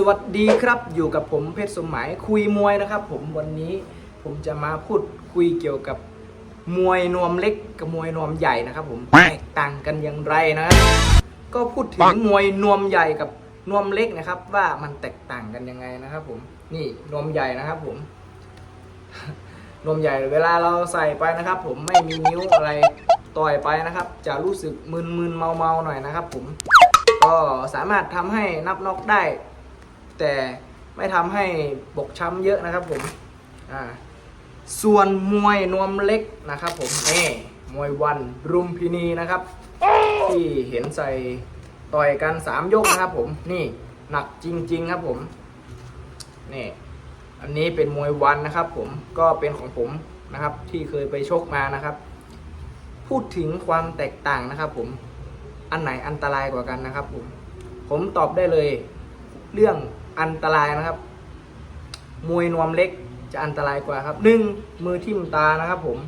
สวัสดีครับอยู่กับผมเพชรสมหมายคุยมวยนะครับ ผมวันนี้ผมจะมาพูดคุยเกี่ยวกับมวยนวมเล็กกับมวยนวมใหญ่นะครับ ผมแตกต่างกันอย่างไรนะครับก็พูดถึงมวยนวมใหญ่กับนวมเล็กนะครับ ว่ามันแตกต่างกันยังไงนะครับ ผมนี่นวมใหญ่นะครับ ผมนวมใหญ่เวลาเราใส่ไปนะครับ ผมไม่มีนิ้วอะไรต่อยไปนะครับ จะรู้สึกมึนๆเมาๆหน่อยนะครับ ผมก็สามารถทำให้นับน็อกได้ แต่ไม่ทำให้บกช้ำเยอะนะครับผมอ่าส่วนมวยนวมเล็กนะครับผมนี่มวยวันรุมพินีนะครับ ที่เห็นใส่ต่อยกันสามยกนะครับผมนี่หนักจริง ๆ ครับผมนี่อันนี้เป็นมวยวันนะครับผมก็เป็นของผมนะครับ ที่เคยไปชกมานะครับ พูดถึงความแตกต่างนะครับ ผมอันไหนอันตรายกว่ากันนะครับ ผม ผมตอบได้เลย เรื่อง อันตรายนะครับ มวยนวมเล็กจะอันตรายกว่าครับหนึ่งมือทิ่มตานะครับ ผม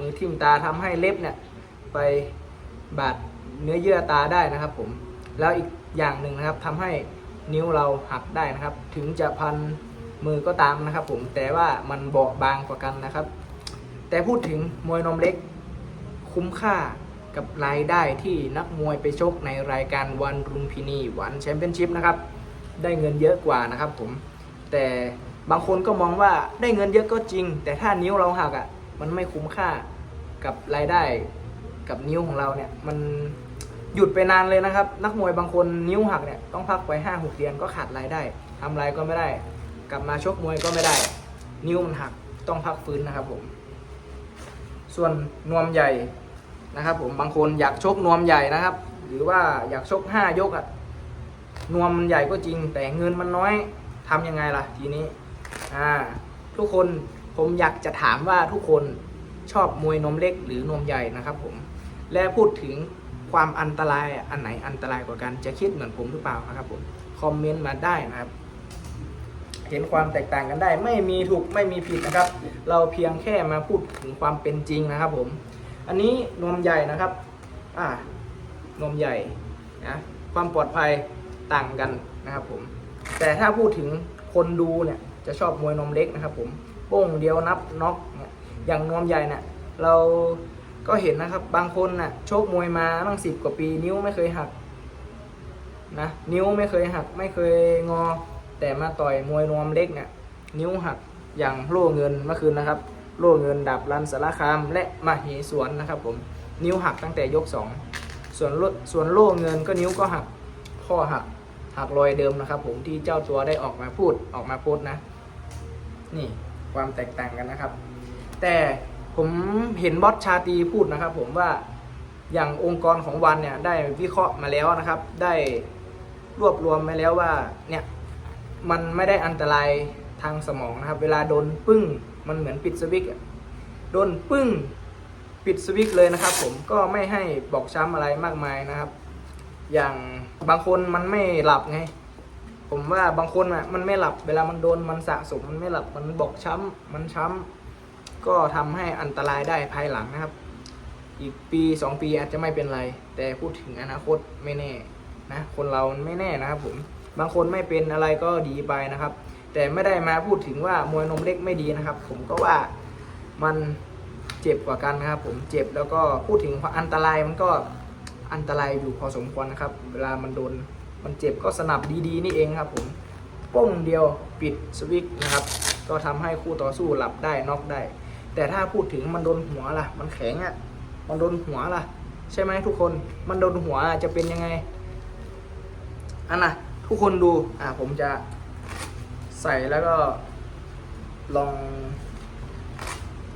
มือทิ่มตาทำให้เล็บเนี่ย ไปบาดเนื้อเยื่อตาได้นะครับ ผมแล้วอีกอย่างหนึ่งนะครับทำให้นิ้วเราหักได้นะครับ ถึงจะพันมือก็ตามนะครับ ผมแต่ว่ามันเบาบางกว่ากันนะครับ แต่พูดถึงมวยนมเล็ก คุ้มค่ากับรายได้ที่นักมวยไปชกในรายการวันรุมพินีวันแชมเปี้ยนชิพนะครับ ได้เงินเยอะกว่านะครับผม แต่บางคนก็มองว่าได้เงินเยอะก็จริง แต่ถ้านิ้วเราหักอะ่ะ มันไม่คุ้มค่ากับรายได้กับนิ้วของเราเนี่ย มันหยุดไปนานเลยนะครับ นักมวยบางคนนิ้วหักเนี่ยต้องพักไปห้าหกเดือนก็ขาดรายได้ทำอะไรก็ไม่ได้ กลับมาชกมวยก็ไม่ได้ นิ้วมันหักต้องพักฟื้นนะครับผม ส่วนนวมใหญ่นะครับผมบางคนอยากชกนวมใหญ่นะครับ หรือว่าอยากชกห้ายกอะ่ะ นวมมันใหญ่ก็จริง แต่เงินมันน้อยทำยังไงล่ะทีนี้อ่าทุกคนผมอยากจะถามว่าทุกคนชอบมวยนมเล็กหรือนมใหญ่นะครับผมและพูดถึงความอันตรายอะอันไหนอันตรายกว่ากันจะคิดเหมือนผมหรือเปล่านะครับผมคอมเมนต์มาได้นะครับ เห็นความแตกต่างกันได้ ไม่มีถูกไม่มีผิดนะครับ เราเพียงแค่มาพูดถึงความเป็นจริงนะครับผม อันนี้นมใหญ่นะครับ อ่านมใหญ่นะความปลอดภัย ต่างกันนะครับผมแต่ถ้าพูดถึงคนดูเนี่ยจะชอบมวยนมเล็กนะครับผมโป้งเดียวนับน็อกเนี่ยอย่างนมใหญ่เนี่ยเราก็เห็นนะครับบางคนน่ะโชคมวยมาตั้งสิบกว่าปีนิ้วไม่เคยหักนะนิ้วไม่เคยหักไม่เคยงอ แต่มาต่อยมวยนวมเล็กเนี่ยนิ้วหักอย่างโล่เงินเมื่อคืนนะครับโล่เงินดับรันสารคามและมาเหสวนนะครับผมนิ้วหักตั้งแต่ยกสองส่วนส่วนโล่เงินก็นิ้วก็หักข้อหัก หักรอยเดิมนะครับ ผมที่เจ้าตัวได้ออกมาพูดออกมาโพสต์นะ นี่ความแตกต่างกันนะครับ แต่ผมเห็นบอสชาตีพูดนะครับ ผมว่าอย่างองค์กรของวันเนี่ยได้วิเคราะห์มาแล้วนะครับ ได้รวบรวมมาแล้วว่าเนี่ยมันไม่ได้อันตรายทางสมองนะครับ เวลาโดนปึ้งมันเหมือนปิดสวิตช์โดนปึ้งปิดสวิตช์เลยนะครับ ผมก็ไม่ให้บอกช้ำอะไรมากมายนะครับ อย่าง บางคนมันไม่หลับไง ผมว่าบางคนอะมันไม่หลับเวลามันโดนมันสะสมมันไม่หลับมันบอกช้ำมันช้ำก็ทำให้อันตรายได้ภายหลังนะครับ อีกปีสองปีอาจจะไม่เป็นไร แต่พูดถึงอนาคตไม่แน่นะคนเรามันไม่แน่นะครับผมบางคนไม่เป็นอะไรก็ดีไปนะครับ แต่ไม่ได้มาพูดถึงว่ามวยนมเล็กไม่ดีนะครับ ผมก็ว่ามันเจ็บกว่ากันนะครับ ผมเจ็บแล้วก็พูดถึงอันตรายมันก็ อันตรายอยู่พอสมควรนะครับ เวลามันโดนมันเจ็บก็สนับดีๆ นี่เองครับผมป้งเดียวปิดสวิตช์นะครับ ก็ทำให้คู่ต่อสู้หลับได้น็อกได้ แต่ถ้าพูดถึงมันโดนหัวล่ะ มันแข็งอะมันโดนหัวล่ะ ใช่ไหมทุกคนมันโดนหัวจะเป็นยังไงอันน่ะทุกคนดูอ่าผมจะใส่แล้วก็ลอง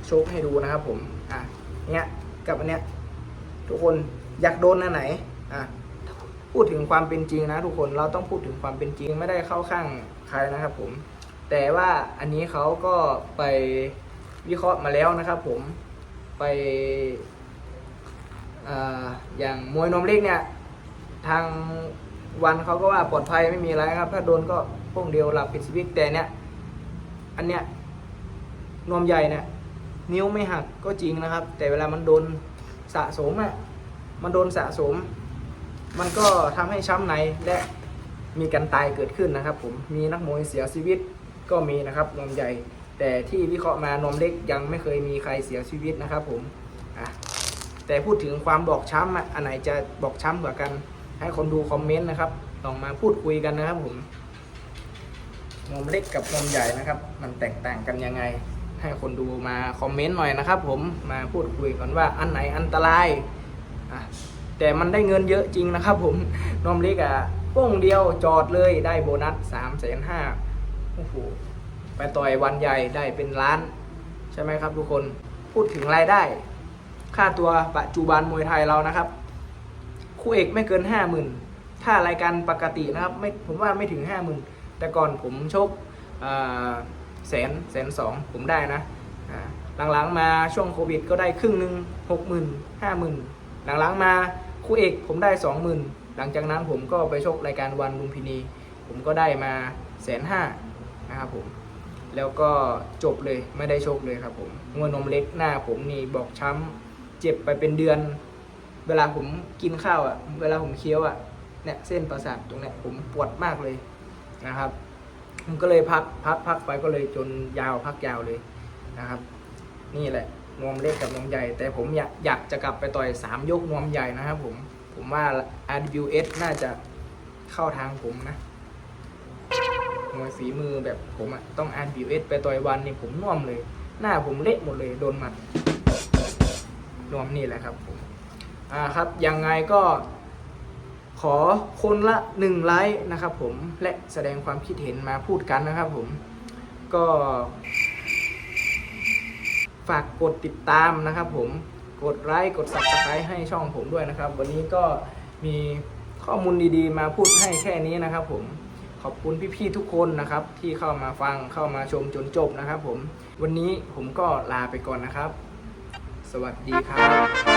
โชคให้ดูนะครับผมอะเนี้ยกับอันเนี้ยทุกคน อยากโดนอันไหนอะพูดถึงความเป็นจริงนะทุกคนเราต้องพูดถึงความเป็นจริงไม่ได้เข้าข้างใครนะครับผม แต่ว่าอันนี้เขาก็ไปวิเคราะห์มาแล้วนะครับผมไปออย่างมวยนมเล็กเนี่ยทางวันเขาก็ว่าปลอดภัยไม่มีอะไรครับ ถ้าโดนก็พวกเดียวหลับปิดสวิตแต่เนี่ยอันเนี้ยนวมใหญ่เนี่ยนิ้วไม่หักก็จริงนะครับ แต่เวลามันโดนสะสมอะ มันโดนสะสม มันก็ทำให้ช้ำในและมีการตายเกิดขึ้นนะครับ ผมมีนักมวยเสียชีวิตก็มีนะครับนมใหญ่ แต่ที่วิเคราะห์มานมเล็กยังไม่เคยมีใครเสียชีวิตนะครับ ผมอะแต่พูดถึงความบอบช้ำอันไหนจะบอกช้ำกว่ากัน ให้คนดูคอมเมนต์นะครับลองมาพูดคุยกันนะครับผมนมเล็กกับนมใหญ่นะครับ มันแตกต่างกันยังไง ให้คนดูมาคอมเมนต์หน่อยนะครับ ผมมาพูดคุยกันว่าอันไหนอันตราย อะแต่มันได้เงินเยอะจริงนะครับผมนอมเล็กอะโป้งเดียวจอดเลยได้โบนัสสามแสนห้าโอ้โหไปต่อยวันใหญ่ได้เป็นล้าน ใช่ไหมครับทุกคนพูดถึงรายได้ ค่าตัวปัจจุบันมวยไทยเรานะครับ คู่เอกไม่เกินห้าหมื่นถ้ารายการปกตินะครับไม่ผมว่าไม่ถึงห้าหมื่นแต่ก่อนผมชกแสนแสนสองผมได้นะหลังๆมาช่วงโควิดก็ได้ครึ่งหนึ่งหกหมื่นห้าหมื่น หลังๆมาคู่เอกผมได้สองหมื่นหลังจากนั้นผมก็ไปชกรายการวันลุมพินี ผมก็ได้มาแสนห้านะครับผมแล้วก็จบเลยไม่ได้ชกเลยครับผมมวยนมเล็กหน้าผมนี่บอกช้ำเจ็บไปเป็นเดือน เวลาผมกินข้าวอะ เวลาผมเคี้ยวอะเนี่ยเส้นประสาทตรงเนี้ยผมปวดมากเลยนะครับผมก็เลยพักพักพักไปก็เลยจนยาวพักยาวเลยนะครับ นี่แหละ นวมเล็กกับนวมใหญ่ แต่ผมอยากอยากจะกลับไปต่อยสามยกนวมใหญ่นะครับผม ผมว่า RWS น่าจะเข้าทางผมนะมวยฝีมือแบบผมอะต้อง RWS ไปต่อยวันนี่ผมน่วมเลย หน้าผมเละหมดเลยโดนหมัดนวมนี่แหละครับผมอ่าครับยังไงก็ขอคนละหนึ่งไลค์นะครับผมและแสดงความคิดเห็นมาพูดกันนะครับผมก็ ฝากกดติดตามนะครับผมกดไลค์กด subscribe ให้ช่องผมด้วยนะครับ วันนี้ก็มีข้อมูลดีๆ มาพูดให้แค่นี้นะครับ ผมขอบคุณพี่ๆทุกคนนะครับ ที่เข้ามาฟังเข้ามาชมจนจบนะครับ ผมวันนี้ผมก็ลาไปก่อนนะครับ สวัสดีครับ